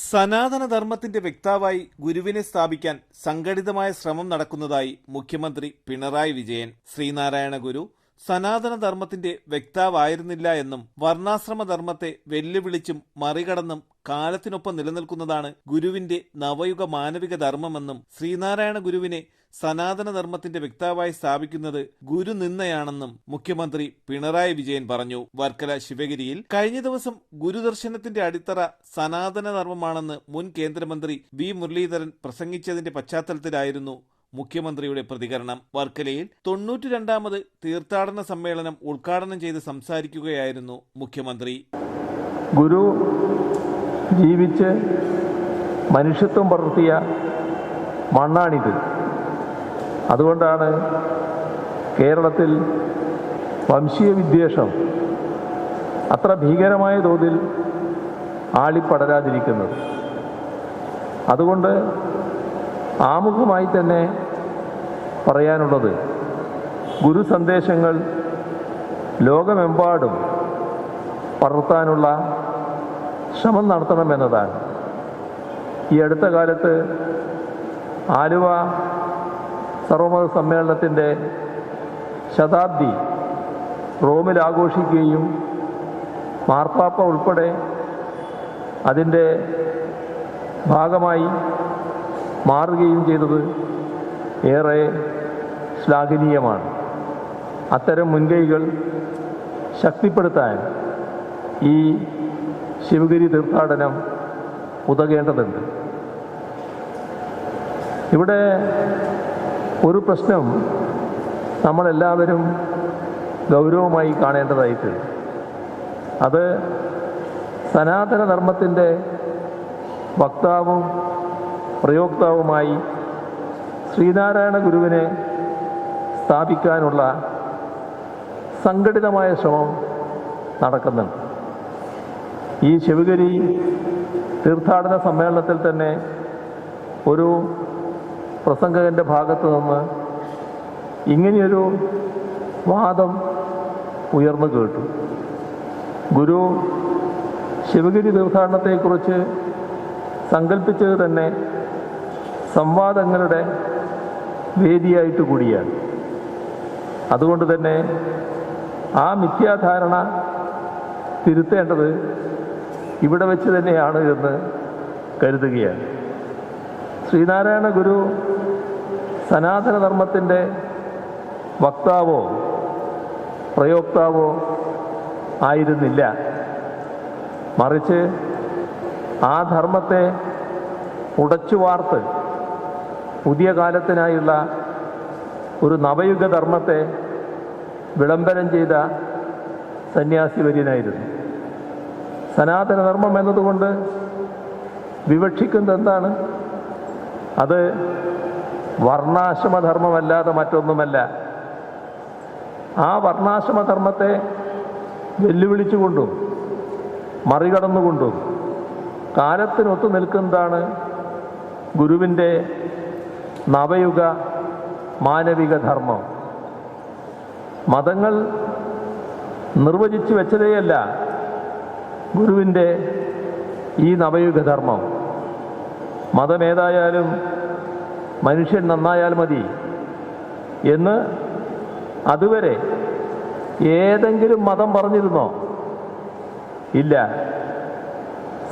സനാതനധർമ്മത്തിന്റെ വ്യക്താവായി ഗുരുവിനെ സ്ഥാപിക്കാൻ സംഘടിതമായ ശ്രമം നടക്കുന്നതായി മുഖ്യമന്ത്രി പിണറായി വിജയൻ ശ്രീനാരായണ ഗുരു സനാതനധർമ്മത്തിന്റെ വ്യക്താവായിരുന്നില്ല എന്നും വർണാശ്രമധർമ്മത്തെ വെല്ലുവിളിച്ചും മറികടന്നും കാലത്തിനൊപ്പം നിലനിൽക്കുന്നതാണ് ഗുരുവിന്റെ നവയുഗ മാനവിക ധർമ്മമെന്നും ശ്രീനാരായണ ഗുരുവിനെ സനാതനധർമ്മത്തിന്റെ വ്യക്താവായി സ്ഥാപിക്കുന്നത് ഗുരു നിന്നയാണെന്നും മുഖ്യമന്ത്രി പിണറായി വിജയൻ പറഞ്ഞു. വർക്കല ശിവഗിരിയിൽ കഴിഞ്ഞ ദിവസം ഗുരുദർശനത്തിന്റെ അടിത്തറ സനാതനധർമ്മമാണെന്ന് മുൻ കേന്ദ്രമന്ത്രി വി മുരളീധരൻ പ്രസംഗിച്ചതിന്റെ പശ്ചാത്തലത്തിലായിരുന്നു മുഖ്യമന്ത്രിയുടെ പ്രതികരണം വർക്കലയിൽ തൊണ്ണൂറ്റി രണ്ടാമത് തീർത്ഥാടന സമ്മേളനം ഉദ്ഘാടനം ചെയ്ത് സംസാരിക്കുകയായിരുന്നു മുഖ്യമന്ത്രി. ഗുരു ജീവിച്ച് മനുഷ്യത്വം പടർത്തിയ മണ്ണാണിത്. അതുകൊണ്ടാണ് കേരളത്തിൽ വംശീയ വിദ്വേഷം അത്ര ഭീകരമായ തോതിൽ ആളിപ്പടരാതിരിക്കുന്നത്. അതുകൊണ്ട് ആമുഖമായി തന്നെ പറയാനുള്ളത് ഗുരു സന്ദേശങ്ങൾ ലോകമെമ്പാടും പടർത്താനുള്ള ശ്രമം നടത്തണമെന്നതാണ് ഈ അടുത്ത കാലത്ത് ആലുവ സർവമത സമ്മേളനത്തിന്റെ ശതാബ്ദി റോമിൽ ആഘോഷിക്കുകയും മാർപ്പാപ്പ ഉൾപ്പെടെ അതിന്റെ ഭാഗമായി മാറുകയും ചെയ്തത് ഏറെ ശ്ലാഘനീയമാണ്. അത്തരം മുൻകൈകൾ ശക്തിപ്പെടുത്താൻ ഈ ശിവഗിരി തീർത്ഥാടനം ഉതകേണ്ടതുണ്ട്. ഇവിടെ ഒരു പ്രശ്നം നമ്മളെല്ലാവരും ഗൗരവമായി കാണേണ്ടതായിട്ടുണ്ട്. അത് സനാതനധർമ്മത്തിന്റെ വക്താവും പ്രയോക്താവുമായി ശ്രീനാരായണ ഗുരുവിനെ സ്ഥാപിക്കാനുള്ള സംഘടിതമായ ശ്രമം നടക്കുന്നുണ്ട്. ഈ ശിവഗിരി തീർത്ഥാടന സമ്മേളനത്തിൽ തന്നെ ഒരു പ്രസംഗകന്റെ ഭാഗത്ത് നിന്ന് ഇങ്ങനെയൊരു വാദം ഉയർന്നു കേട്ടു. ഗുരു ശിവഗിരി തീർത്ഥാടനത്തെക്കുറിച്ച് സങ്കല്പിച്ചത് തന്നെ സംവാദങ്ങളുടെ വേദിയായിട്ട് കൂടിയാണ്. അതുകൊണ്ട് തന്നെ ആ മിഥ്യാധാരണ തിരുത്തേണ്ടത് ഇവിടെ വെച്ച് തന്നെയാണ് എന്ന് കരുതുകയാണ്. ശ്രീനാരായണ ഗുരു സനാതനധർമ്മത്തിന്റെ വക്താവോ പ്രയോക്താവോ ആയിരുന്നില്ല. മറിച്ച് ആ ധർമ്മത്തെ ഉടച്ചു വാർത്ത് പുതിയ കാലത്തിനായുള്ള ഒരു നവയുഗ ധർമ്മത്തെ വിളംബരം ചെയ്ത സന്യാസി വര്യനായിരുന്നു. സനാതനധർമ്മം എന്നതുകൊണ്ട് വിവക്ഷിക്കുന്നത് എന്താണ്? അത് വർണാശ്രമധർമ്മമല്ലാതെ മറ്റൊന്നുമല്ല. ആ വർണാശ്രമധർമ്മത്തെ വെല്ലുവിളിച്ചുകൊണ്ടും മറികടന്നുകൊണ്ടും കാലത്തിനൊത്തു നിൽക്കുന്നതാണ് ഗുരുവിന്റെ നവയുഗ മാനവിക ധർമ്മം. മതങ്ങൾ നിർവചിച്ചു വെച്ചതേയല്ല ഗുരുവിന്റെ ഈ നവയുഗധർമ്മം മതമേതായാലും മനുഷ്യൻ നന്നായാൽ മതി എന്ന് അതുവരെ ഏതെങ്കിലും മതം പറഞ്ഞിരുന്നോ? ഇല്ല.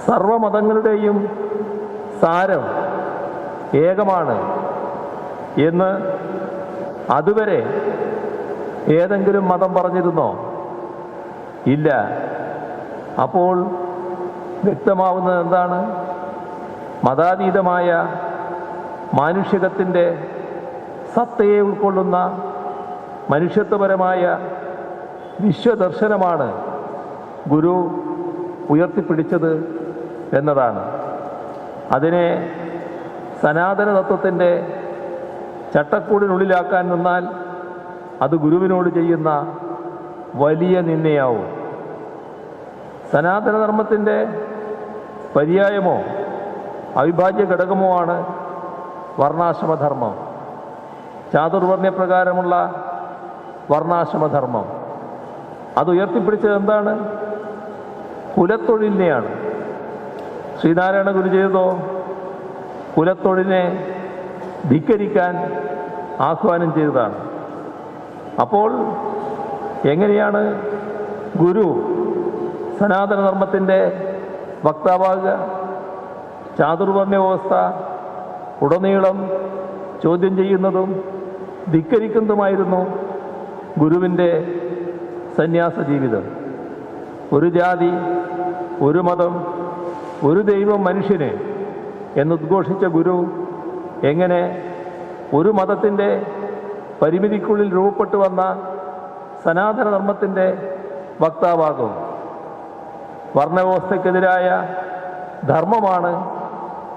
സർവമതങ്ങളുടെയും സാരം ഏകമാണ്. എന്ന് അതുവരെ ഏതെങ്കിലും മതം പറഞ്ഞിരുന്നോ? ഇല്ല. അപ്പോൾ വ്യക്തമാവുന്നത് എന്താണ്? മതാതീതമായ മാനുഷികത്തിന്റെ സത്തയെ ഉൾക്കൊള്ളുന്ന മനുഷ്യത്വപരമായ വിശ്വദർശനമാണ് ഗുരു ഉയർത്തിപ്പിടിച്ചത് എന്നതാണ്. അതിനെ സനാതന തത്വത്തിന്റെ ചട്ടക്കൂടിനുള്ളിലാക്കാൻ നിന്നാൽ അത് ഗുരുവിനോട് ചെയ്യുന്ന വലിയ നിന്നയാവും സനാതനധർമ്മത്തിന്റെ പര്യായമോ അവിഭാജ്യ ഘടകമോ ആണ് വർണാശ്രമധർമ്മം. ചാതുർവർണപ്രകാരമുള്ള വർണാശ്രമധർമ്മം. അത് ഉയർത്തിപ്പിടിച്ചത് എന്താണ്? കുലത്തൊഴിലിനെയാണ്. ശ്രീനാരായണ ഗുരു ചെയ്തതോ? കുലത്തൊഴിലിനെ ധിക്കരിക്കാൻ ആഹ്വാനം ചെയ്തതാണ്. അപ്പോൾ എങ്ങനെയാണ് ഗുരു സനാതനധർമ്മത്തിന്റെ വക്താവാകുക? ചാതുർവർണ വ്യവസ്ഥ ഉടനീളം ചോദ്യം ചെയ്യുന്നതും ധിക്കരിക്കുന്നതുമായിരുന്നു ഗുരുവിന്റെ സന്യാസ ജീവിതം. ഒരു ജാതി ഒരു മതം ഒരു ദൈവം മനുഷ്യന് എന്നുദ്ഘോഷിച്ച ഗുരു എങ്ങനെ ഒരു മതത്തിന്റെ പരിമിതിക്കുള്ളിൽ രൂപപ്പെട്ടു വന്ന സനാതനധർമ്മത്തിന്റെ വക്താവാകും. വർണവ്യവസ്ഥയ്ക്കെതിരായ ധർമ്മമാണ്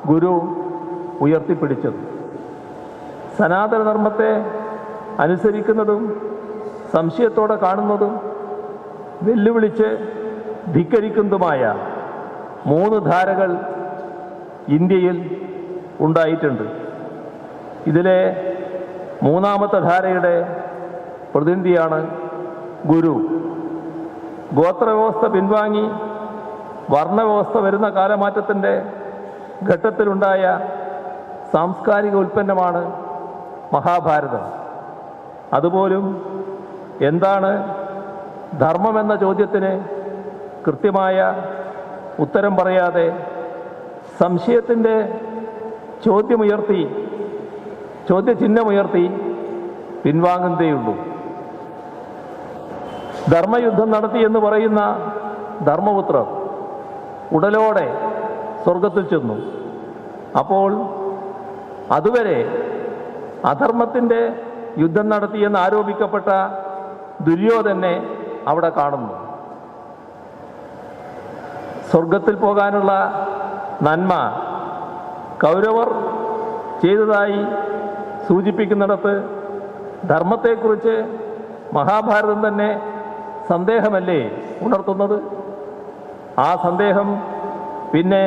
ഗുരു ഉയർത്തിപ്പിടിച്ചത്. സനാതനധർമ്മത്തെ അനുസരിക്കുന്നതും സംശയത്തോടെ കാണുന്നതും വെല്ലുവിളിച്ച് ധിക്കരിക്കുന്നതുമായ മൂന്ന് ധാരകൾ ഇന്ത്യയിൽ ഉണ്ടായിട്ടുണ്ട്. ഇതിലെ മൂന്നാമത്തെ ധാരയുടെ പ്രതിനിധിയാണ് ഗുരു. ഗോത്രവ്യവസ്ഥ പിൻവാങ്ങി വർണവ്യവസ്ഥ വരുന്ന കാലമാറ്റത്തിന്റെ ഘട്ടത്തിലുണ്ടായ സാംസ്കാരിക ഉൽപ്പന്നമാണ് മഹാഭാരതം. അതുപോലും എന്താണ് ധർമ്മമെന്ന ചോദ്യത്തിന് കൃത്യമായ ഉത്തരം പറയാതെ സംശയത്തിന്റെ ചോദ്യമുയർത്തി ചോദ്യചിഹ്നമുയർത്തി പിൻവാങ്ങുന്നതേയുള്ളൂ ധർമ്മയുദ്ധം നടത്തി എന്ന് പറയുന്ന ധർമ്മപുത്രർ ഉടലോടെ സ്വർഗത്തിൽ ചെന്നു. അപ്പോൾ അതുവരെ അധർമ്മത്തിന്റെ യുദ്ധം നടത്തിയെന്ന് ആരോപിക്കപ്പെട്ട ദുര്യോധനെ അവിടെ കാണുന്നു. സ്വർഗത്തിൽ പോകാനുള്ള നന്മ കൗരവർ ചെയ്തതായി സൂചിപ്പിക്കുന്നിടത്ത് ധർമ്മത്തെക്കുറിച്ച് മഹാഭാരതം തന്നെ സന്ദേഹമല്ലേ ഉണർത്തുന്നത്? ആ സന്ദേഹം പിന്നെ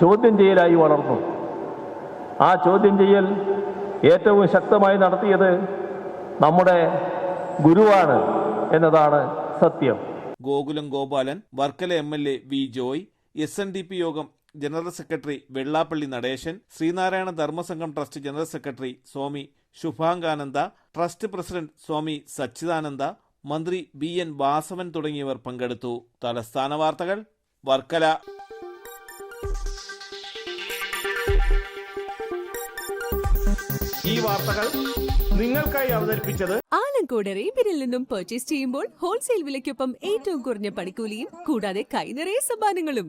ചോദ്യം ചെയ്യലായി വളർന്നു. ആ ചോദ്യം ചെയ്യൽ ഏറ്റവും ശക്തമായി നടത്തിയത് നമ്മുടെ ഗുരുവാണ് എന്നതാണ് സത്യം. Gokulam Gopalan Varkala M L A V Joy S N D P യോഗം general secretary Vellappally Natesan Sreenarayana Dharmasangham trust general secretary Swami Subhangananda trust president Swami Sachidananda മന്ത്രി ബി എൻ വാസവൻ തുടങ്ങിയവർ പങ്കെടുത്തു. തലസ്ഥാന വാർത്തകൾ വർക്കല. ഈ വാർത്തകൾ നിങ്ങൾക്കായി അവതരിപ്പിച്ചത് ആലങ്കോട് റേബിനിൽ നിന്നും പർച്ചേസ് ചെയ്യുമ്പോൾ ഹോൾസെയിൽ വിലയ്ക്കൊപ്പം ഏറ്റവും കുറഞ്ഞ പണിക്കൂലിയും കൂടാതെ കൈനിറയ സമ്മാനങ്ങളും.